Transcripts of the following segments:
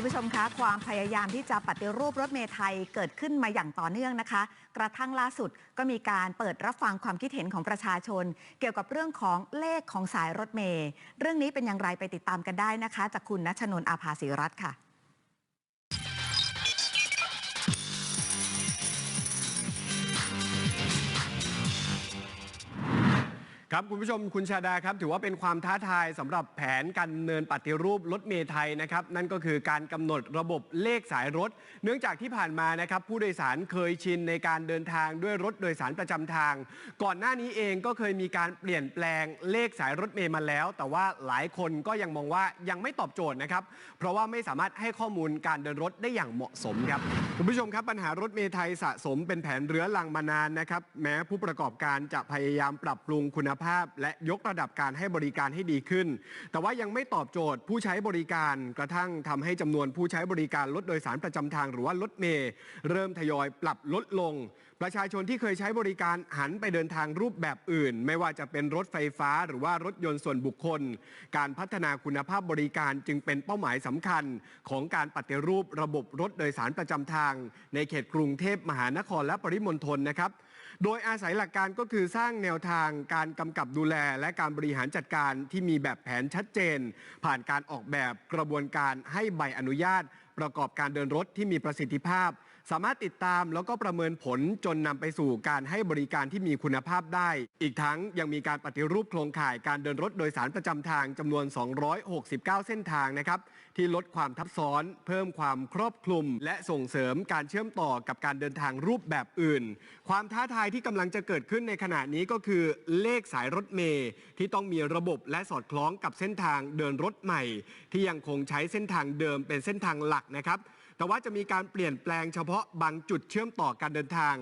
คุณผู้ชมคะความพยายามที่จะปฏิรูปรถเมล์ไทยเกิดขึ้นมาอย่างต่อเนื่องนะคะ กระทั่งล่าสุดก็มีการเปิดรับฟังความคิดเห็นของประชาชน เกี่ยวกับเรื่องของเลขของสายรถเมล์เรื่องนี้เป็นอย่างไรไปติดตามกันได้นะคะ จากคุณนัชนนท์อาภาศิรัตน์ค่ะ ครับคุณผู้ชมคุณชาดาครับถือว่าเป็นความท้าทายสำหรับแผนการดำเนินปฏิรูปรถเมล์ไทยนะครับนั่นก็คือการกำหนดระบบเลขสายรถ เนื่องจากที่ผ่านมานะครับผู้โดยสารเคยชินในการเดินทางด้วยรถโดยสารประจำทาง ก่อนหน้านี้เองก็เคยมีการเปลี่ยนแปลงเลขสายรถเมล์มาแล้ว แต่ว่าหลายคนก็ยังมองว่ายังไม่ตอบโจทย์นะครับเพราะว่าไม่สามารถให้ข้อมูลการเดินรถได้อย่างเหมาะสมครับคุณผู้ชมครับปัญหารถเมล์ไทยสะสมเป็นแผนเรื้อรังมานานนะครับแม้ผู้ประกอบการจะพยายามปรับปรุงคุณภาพ และยกระดับการให้บริการให้ดีขึ้น แต่ว่ายังไม่ตอบโจทย์ผู้ใช้บริการกระทั่งทำให้จำนวนผู้ใช้บริการรถโดยสารประจำทาง หรือว่ารถเมล์เริ่มทยอยปรับลดลง ประชาชนที่เคยใช้บริการหันไปเดินทางรูปแบบอื่น ไม่ว่าจะเป็นรถไฟฟ้าหรือว่ารถยนต์ส่วนบุคคล การพัฒนาคุณภาพบริการจึงเป็นเป้าหมายสำคัญ ของการปฏิรูประบบรถโดยสารประจำทาง ในเขตกรุงเทพมหานครและปริมณฑลนะครับโดยอาศัยหลักการก็คือสร้างแนวทางการกำกับดูแล และการบริหารจัดการที่มีแบบแผนชัดเจน ผ่านการออกแบบกระบวนการให้ใบอนุญาต ประกอบการเดินรถที่มีประสิทธิภาพ สามารถติดตามแล้วก็ประเมินผลจนนำไปสู่การให้บริการที่มีคุณภาพได้ อีกทั้งยังมีการปฏิรูปโครงข่ายการเดินรถโดยสารประจำทางจำนวน 269 เส้นทางนะครับที่ลดความทับซ้อน เพิ่มความครอบคลุม และส่งเสริมการเชื่อมต่อกับการเดินทางรูปแบบอื่น ความท้าทายที่กำลังจะเกิดขึ้นในขณะนี้ก็คือเลขสายรถเมล์ที่ต้องมีระบบและสอดคล้องกับเส้นทางเดินรถใหม่ ที่ยังคงใช้เส้นทางเดิมเป็นเส้นทางหลักนะครับ แต่ว่าจะมีการเปลี่ยนแปลงเฉพาะบางจุดเชื่อมต่อการเดินทาง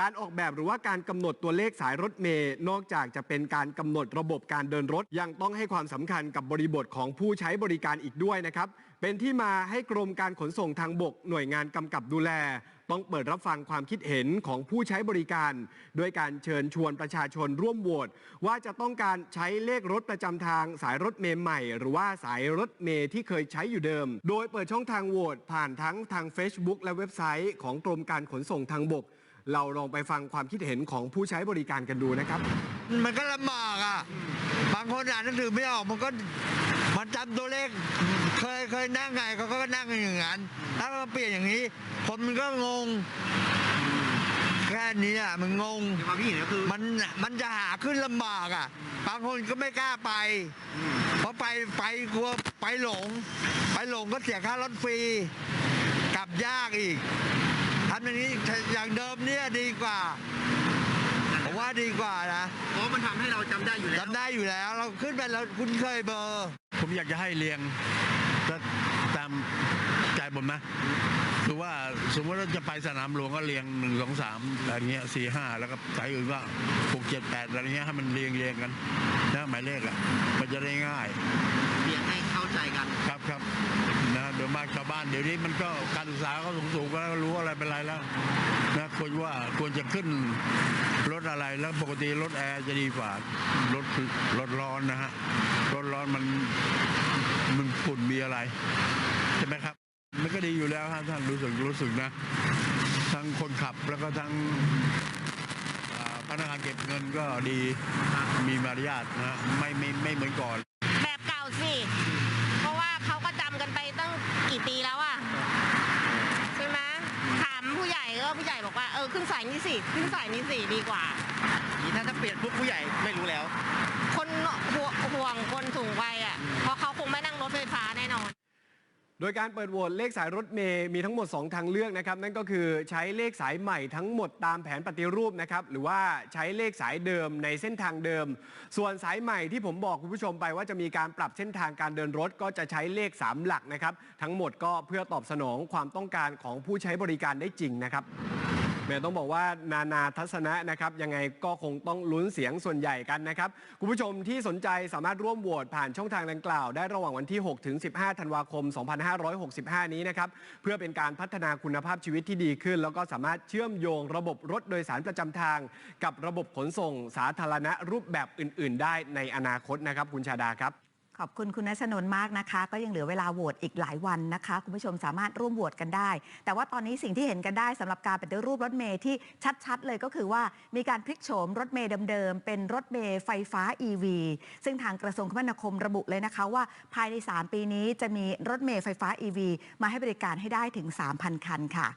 การออกแบบหรือว่าการกำหนดตัวเลขสายรถเมย์นอกจากจะเป็นการกำหนดระบบการเดินรถ ยังต้องให้ความสำคัญกับบริบทของผู้ใช้บริการอีกด้วยนะครับเป็นที่มาให้กรมการขนส่งทางบก หน่วยงานกำกับดูแล ต้องเปิดรับฟังความคิดเห็นของผู้ใช้บริการด้วยการเชิญชวนประชาชนร่วมโหวตว่าจะต้องการใช้เลขรถประจำทางสายรถเมล์ใหม่ หรือว่าสายรถเมล์ที่เคยใช้อยู่เดิม โดยเปิดช่องทางโหวตผ่านทั้งทาง Facebook และเว็บไซต์ของกรมการขนส่งทางบก เราลองไปฟังความคิดเห็นของผู้ใช้บริการกันดูนะครับ มันก็ลำบากอะ บางคนอ่านหนังสือไม่ออกมันก็ มันจำตัวเลขเคยเคยนั่งไงเขาก็นั่งกันอย่างนั้นถ้ามาเปลี่ยนอย่างนี้ คนมันก็งง แค่นี้อะมันงงในความคิดเห็นก็คือมันมันจะหาขึ้นลำบากอะบางคนก็ไม่กล้าไป เพราะไปไปกลัวไปหลง ไปหลงก็เสียค่ารถฟรีกลับยากอีกทำอย่างนี้อย่างเดิมเนี่ยดีกว่าผมว่าดีกว่านะเพราะมันทำให้เราจำได้อยู่แล้วจำได้อยู่แล้ว เราขึ้นไปเราคุ้นเคยเบอร์ ผมอยากจะให้เรียงก็ตามใจผมนะคือว่าสมมติว่าจะไปสนามหลวงก็เรียงหนึ่งสองสามอะไรเงี้ยสี่ห้าแล้วก็สายอื่นก็หกเจ็ดแปดอะไรเงี้ยให้มันเรียงเรียงกันนะหมายเลขอะมันจะได้ง่ายเรียนให้เข้าใจกันครับครับนะโดยมานเดี๋ยวนี้มันก็การศึกษาก็สูงสูงๆก็รู้อะไรเป็นไรแล้วนะควรว่าควรจะขึ้นรถอะไรแล้วปกติรถแอร์จะดีกว่ารถรถร้อนนะฮะรถร้อนมันมันฝุ่นมีอะไรใช่ไหมครับ มันก็ดีอยู่แล้วฮะท่านรู้สึกรู้สึกนะ ทั้งคนขับแล้วก็ทั้งพนักงานเก็บเงินก็ดีมีมารยาทนะไม่ไม่ไม่เหมือนก่อน แบบเก่าสิ เพราะว่าเขาก็จำกันไปตั้งกี่ปีแล้วอะใช่ไหมถามผู้ใหญ่ก็ผู้ใหญ่บอกว่าเออ ขึ้นสายนี้สิขึ้นสายนี้สิดีกว่า นี่ถ้าจะเปลี่ยนปุ๊บผู้ใหญ่ไม่รู้แล้ว คนห่วงห่วงคนสูงวัยอะเพราะเขาคงไม่นั่งรถไฟฟ้าแน่นอน โดยการเปิดโหวตเลขสายรถเมย์มีทั้งหมด 2 ทางเลือกนะครับ นั่นก็คือใช้เลขสายใหม่ทั้งหมดตามแผนปฏิรูปนะครับ หรือว่าใช้เลขสายเดิมในเส้นทางเดิม ส่วนสายใหม่ที่ผมบอกคุณผู้ชมไปว่าจะมีการปรับเส้นทางการเดินรถก็จะใช้เลข 3 หลักนะครับ ทั้งหมดก็เพื่อตอบสนองความต้องการของผู้ใช้บริการได้จริงนะครับ แม่ต้องบอกว่านานาทัศนะนะครับยังไงก็คงต้องลุ้นเสียงส่วนใหญ่กันนะครับคุณผู้ชมที่สนใจสามารถร่วมโหวตผ่านช่องทางดังกล่าว ได้ระหว่างวันที่ 6 ถึง 15 ธันวาคม 2565 นี้นะครับเพื่อเป็นการพัฒนาคุณภาพชีวิตที่ดีขึ้น แล้วก็สามารถเชื่อมโยงระบบรถโดยสารประจำทาง กับระบบขนส่งสาธารณะรูปแบบอื่น ๆ ได้ในอนาคตนะครับคุณชาดาครับ ขอบคุณคุณนัชนนมากนะคะ ก็ยังเหลือเวลาโหวตอีกหลายวันนะคะ คุณผู้ชมสามารถร่วมโหวตกันได้ แต่ว่าตอนนี้สิ่งที่เห็นกันได้สำหรับการปฏิรูปรถเมย์ที่ชัดๆ เลยก็คือว่ามีการพลิกโฉมรถเมย์เดิมๆเป็นรถเมย์ไฟฟ้า EV ซึ่งทางกระทรวงคมนาคมระบุเลยนะคะว่าภายใน 3 ปีนี้จะมีรถเมย์ไฟฟ้า EV มาให้บริการให้ได้ถึง 3,000 คันค่ะ